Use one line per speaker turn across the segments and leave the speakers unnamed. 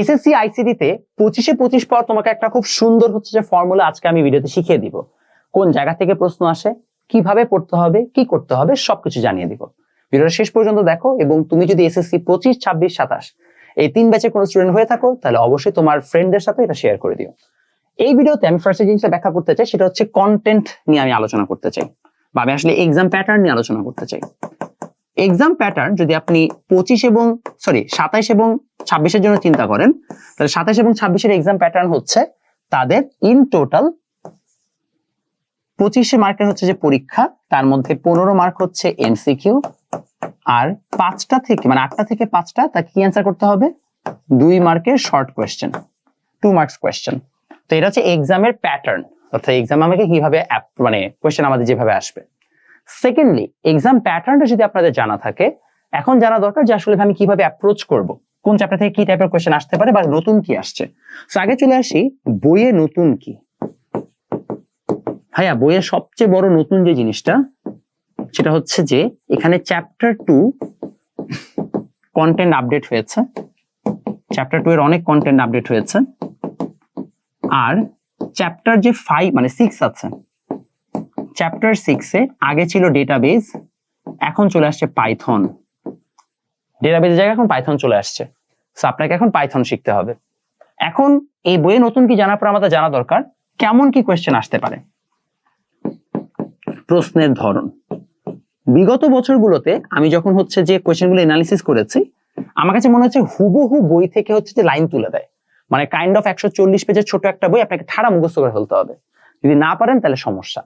SSC আইসিডিতে পঁচিশে পঁচিশ পাওয়ার তোমাকে একটা খুব সুন্দর হচ্ছে যে ফর্মুলা আজকে আমি ভিডিওতে শিখিয়ে দিব। কোন জায়গা থেকে প্রশ্ন আসে, কীভাবে পড়তে হবে, কি করতে হবে, সবকিছু জানিয়ে দিব। ভিডিওটা শেষ পর্যন্ত দেখো এবং তুমি যদি এসএসসি পঁচিশ, ছাব্বিশ, সাতাশ এই তিন ব্যাচের কোনো স্টুডেন্ট হয়ে থাকো, তাহলে অবশ্যই তোমার ফ্রেন্ডদের সাথে এটা শেয়ার করে দিও। এই ভিডিওতে আমি ফার্স্ট জিনিসটা ব্যাখ্যা করতে চাই, সেটা হচ্ছে কন্টেন্ট নিয়ে আমি আলোচনা করতে চাই। বা আমি আসলে এক্সাম প্যাটার্ন নিয়ে আলোচনা করতে চাই। এক্সাম প্যাটার্ন যদি আপনি পঁচিশ এবং সরি সাতাইশ এবং ছাব্বিশের জন্য চিন্তা করেন, তাহলে সাতাইশ এবং ছাব্বিশের এক্সাম প্যাটার্ন হচ্ছে তাদের ইন টোটাল পঁচিশে মার্কের হচ্ছে যে পরীক্ষা, তার মধ্যে পনেরো মার্ক হচ্ছে এমসিকিউ আর পাঁচটা থেকে মানে আটটা থেকে পাঁচটা তাকে কি অ্যান্সার করতে হবে? দুই মার্কের short question two marks question তো এটা হচ্ছে এক্সামের প্যাটার্ন অর্থাৎ এক্সাম আমাকে কীভাবে মানে কোয়েশ্চেন আমাদের যেভাবে আসবে। সেকেন্ডলি এক্সাম প্যাটার্নটা যদি আপনাদের জানা থাকে, এখন জানা দরকার যে আসলে আমি কীভাবে অ্যাপ্রোচ করব, কোন চ্যাপ্টার থেকে কি টাইপের কোয়েশ্চেন আসতে পারে বা নতুন কি আসছে। তো আগে চলে আসি, বইয়ে নতুন কি? ভাইয়া, বইয়ে সবচেয়ে বড় নতুন যে জিনিসটা, সেটা হচ্ছে যে এখানে চ্যাপ্টার টু কন্টেন্ট আপডেট হয়েছে। চ্যাপ্টার টু এর অনেক কন্টেন্ট আপডেট হয়েছে। আর চ্যাপ্টার যে ফাইভ মানে সিক্স আছে চ্যাপ্টার সিক্সে আগে ছিল ডেটাবেজ এখন চলে আসছে পাইথন ডেটাবেজের জায়গায় এখন পাইথন চলে আসছে। সো আপনাকে এখন পাইথন শিখতে হবে। এখন এই বইয়ে নতুন কি জানার পর আমাদের জানা দরকার, কেমন কি কোয়েশ্চেন আসতে পারে। প্রশ্নের ধরন। বিগত বছরগুলোতে আমি যখন হচ্ছে যে কোয়েশ্চেনগুলো এনালিসিস করেছি, আমার কাছে মনে হচ্ছে হুবহু বই থেকে হচ্ছে যে লাইন তুলে দেয়। মানে কাইন্ড অফ একশো চল্লিশ পেজের ছোট একটা বই আপনাকে ঠাড়া মুখস্থ করে ফেলতে হবে। যদি না পারেন তাহলে সমস্যা।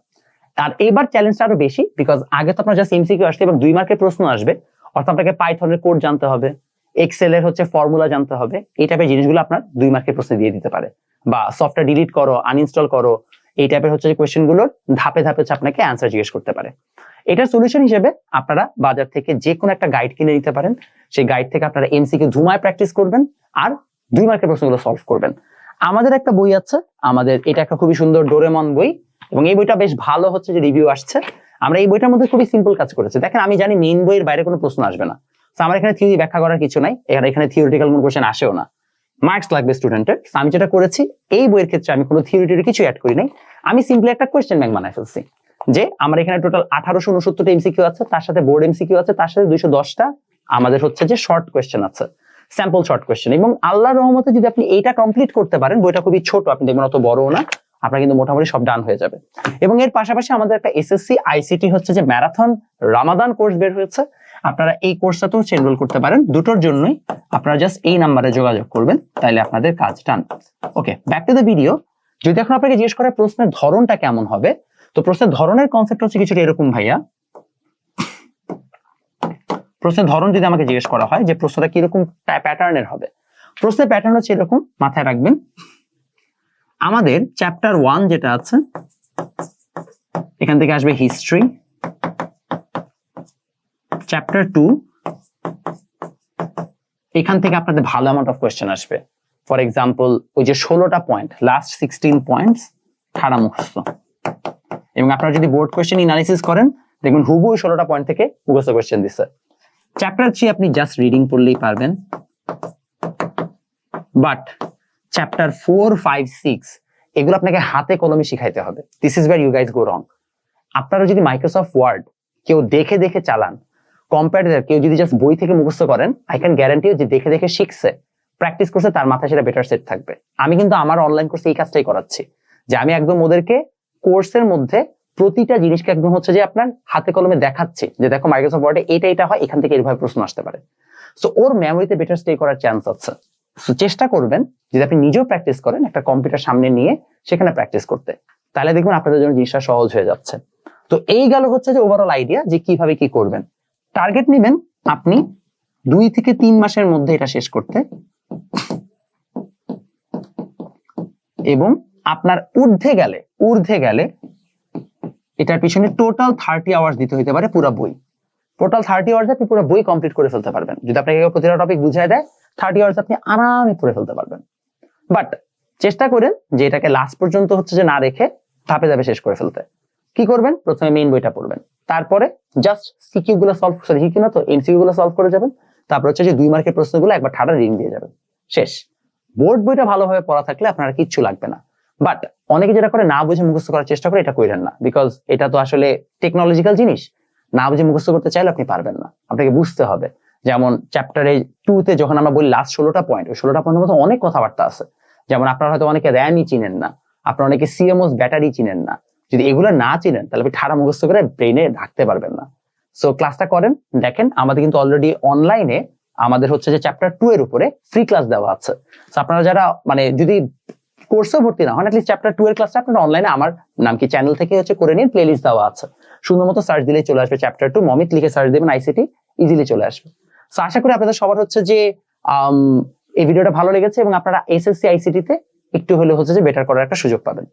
আর এবার চ্যালেঞ্জটা আরও বেশি বিকজ আগে তো আপনার জাস্ট এমসিকিউ আসছে এবং দুই মার্কের প্রশ্ন আসবে। অর্থাৎ আপনাকে পাইথনের কোড জানতে হবে এক্সেল এর হচ্ছে ফর্মুলা জানতে হবে, এই টাইপের জিনিসগুলো আপনার দুই মার্কের প্রশ্ন দিয়ে দিতে পারে। বা সফটওয়্যার ডিলিট করো আনইনস্টল করো, এই টাইপের হচ্ছে কোয়েশ্চেনগুলোর ধাপে ধাপে হচ্ছে আপনাকে অ্যান্সার জিজ্ঞেস করতে পারে। এটার সলিউশন হিসেবে আপনারা বাজার থেকে যে কোনো একটা গাইড কিনে নিতে পারেন, সেই গাইড থেকে আপনারা এমসিকে ধুমায় প্র্যাকটিস করবেন আর দুই মার্কের প্রশ্নগুলো সলভ করবেন। আমাদের একটা বই আছে, আমাদের এটা একটা খুবই সুন্দর ডোরেমন বই এবং এই বইটা বেশ ভালো হচ্ছে যে রিভিউ আসছে। আমরা এই বইটার মধ্যে খুবই সিম্পল কাজ করেছি। দেখেন, আমি জানি মেইন বইয়ের বাইরে কোনো প্রশ্ন আসবে না। তো আমার এখানে থিওরি ব্যাখ্যা করার কিছু নাই। এখানে থিওরিটিক্যাল কোনো কোশ্চেন আসেও না। মার্কস লাগবে স্টুডেন্টের আমি যেটা করেছি, এই বইয়ের ক্ষেত্রে আমি কোনো থিওরিটির কিছু অ্যাড করি নাই। আমি সিম্পলি একটা কোয়েশ্চেন ব্যাংক বানায় ফেলছি, যে আমার এখানে টোটাল আঠারোশো উনসত্তরটা এমসিকিউ আছে, তার সাথে বোর্ড এমসিকিউ আছে, তার সাথে দুইশো দশটা আমাদের হচ্ছে যে শর্ট কোয়েশ্চেন আছে স্যাম্পল শর্ট কোয়েশ্চেন এবং আল্লাহর রহমতে যদি আপনি এইটা কমপ্লিট করতে পারেন, বইটা খুবই ছোট, আপনি দেখবেন অত বড়ও না। আপনার কিন্তু মোটামুটি সব ডান হয়ে যাবে। এবং এর পাশাপাশি আমাদের একটা এসএসসি আইসিটি হচ্ছে যে ম্যারাথন রামাদান কোর্স বের হয়েছে। আপনারা এই কোর্সটাতেও এনরোল করতে পারেন। দুটোর জন্যই আপনারা জাস্ট এই নাম্বারে যোগাযোগ করবেন তাহলে আপনাদের কাজ done okay back to the video যদি এখন আপনাকে জিজ্ঞেস করে প্রশ্নের ধরনটা কেমন হবে, তো প্রশ্নের ধরনের কনসেপ্ট হচ্ছে কিছুটা এরকম, ভাইয়া। প্রশ্নের ধরন যদি আমাকে জিজ্ঞেস করা হয় যে প্রশ্নটা কীরকম প্যাটার্নের হবে, প্রশ্নের প্যাটার্ন হচ্ছে এরকম, মাথায় রাখবেন। আমাদের চ্যাপ্টার ওয়ান যেটা আছে, এখান থেকে আসবে হিস্ট্রি চ্যাপ্টার টু এখান থেকে আপনাদের ভালো অ্যামাউন্ট অফ কোয়েশ্চেন আসবে। ফর এক্সাম্পল ওই যে ষোলোটা পয়েন্ট লাস্ট সিক্সটিন পয়েন্টস ঠাড়া মুখস্থ। এবং আপনারা যদি বোর্ড কোয়েশ্চেন ইনালিসিস করেন, দেখবেন হুবু ষোলোটা পয়েন্ট থেকে মুখস্থ কোয়েশ্চেন দিচ্ছে চ্যাপ্টার থ্রি আপনি জাস্ট রিডিং পড়লেই পারবেন। But chapter four five six এগুলো আপনাকে হাতে কলমে শিখাইতে হবে। This is where you guys go wrong আপনারা যদি মাইক্রোসফট ওয়ার্ড কেউ দেখে দেখে চালান কম্পারেটার কেউ যদি জাস্ট বই থেকে মুখস্থ করেন আই ক্যান গ্যারান্টি যে দেখে দেখে শিখছে প্র্যাকটিস করছে, তার মাথায় সেটা বেটার সেট থাকবে। আমি কিন্তু আমার অনলাইন কোর্সে এই কাজটাই করাচ্ছি, যে আমি একদম ওদেরকে কোর্সের মধ্যে প্রতিটা জিনিসকে একদম হচ্ছে যে আপনার হাতে কলমে দেখাচ্ছে, যে দেখো মাইক্রোসফট ওয়ার্ডে এটা এটা হয়, এখান থেকে এইভাবে প্রশ্ন আসতে পারে। সো ওর মেমোরিতে বেটার স্টে করার চান্স আছে। চেষ্টা করবেন যদি আপনি নিজেও প্র্যাকটিস করেন একটা কম্পিউটার সামনে নিয়ে সেখানে প্র্যাকটিস করতে। তাহলে দেখবেন আপনাদের জন্য জিনিসটা সহজ হয়ে যাচ্ছে। তো, এই গেল হচ্ছে যে ওভারঅল আইডিয়া যে কীভাবে কি করবেন। টার্গেট নেবেন আপনি দুই থেকে তিন মাসের মধ্যে এটা শেষ করতে এবং আপনার ঊর্ধ্বে গেলে ঊর্ধ্বে গেলে এটার পিছনে টোটাল থার্টি আওয়ার্স দিতে হইতে পারে পুরো বই। টোটাল থার্টি আওয়ার্স আপনি পুরো বই কমপ্লিট করে ফেলতে পারবেন। যদি আপনাকে প্রতিটা টপিক বুঝিয়ে দেয় থার্টি আওয়ার্স আপনি আরামে পড়ে ফেলতে পারবেন। বাট চেষ্টা করেন যে এটাকে লাস্ট পর্যন্ত হচ্ছে যে না রেখে ধাপে ধাপে শেষ করে ফেলতে। কি করবেন? প্রথমে মেইন বইটা পড়বেন। তারপরে জাস্ট সিকিউ গুলো সলভ সরি সিকিউ না তো এমসিকিউ গুলো সলভ করে যাবেন। তারপর হচ্ছে যে দুই মার্কের প্রশ্নগুলো একবার ঠাডা রিং দিয়ে যাবেন। শেষ। বোর্ড বইটা ভালোভাবে পড়া থাকলে আপনার কিচ্ছু লাগবে না। বাট অনেকে যেটা করে না বুঝে মুখস্থ করার চেষ্টা করে, এটা করেন না। বিকজ এটা তো আসলে টেকনোলজিক্যাল জিনিস। না বুঝে মুখস্থ করতে চাইলে আপনি পারবেন না। আপনাকে বুঝতে হবে। যেমন চ্যাপ্টারে টু তে যখন আমরা বলি লাস্ট ষোলোটা পয়েন্ট ওই ষোলোটা পয়েন্টের মধ্যে অনেক কথাবার্তা আছে। যেমন আপনারা হয়তো অনেকে র্যামই চিনেন না, আপনারা অনেকে সিএমওস ব্যাটারি চিনেন না। যদি এগুলো না চিনেন, তাহলে আপনি ঠাড়া মুখস্থ করে ব্রেনে রাখতে পারবেন না। সো ক্লাসটা করেন, দেখেন আমাদের কিন্তু অলরেডি অনলাইনে আমাদের হচ্ছে যে চ্যাপ্টার টু এর উপরে ফ্রি ক্লাস দেওয়া আছে। আপনারা যারা মানে যদি কোর্সে ভর্তি না হন অ্যাটলিস্ট চ্যাপ্টার টু এর ক্লাসটা আপনারা অনলাইনে আমার নাম কি চ্যানেল থেকে হচ্ছে করে নিন প্লেলিস্ট দেওয়া আছে। সুন্দর মতো সার্চ দিলেই চলে আসবে চ্যাপ্টার টু মমিত লিখে সার্চ দেবেন আইসিটি ইজিলি চলে আসবে। সো আশা করি আপনাদের সবার হচ্ছে যে এই ভিডিওটা ভালো লেগেছে এবং আপনারা এসএসসি আইসিটিতে একটু হলে হচ্ছে যে বেটার করার একটা সুযোগ পাবেন।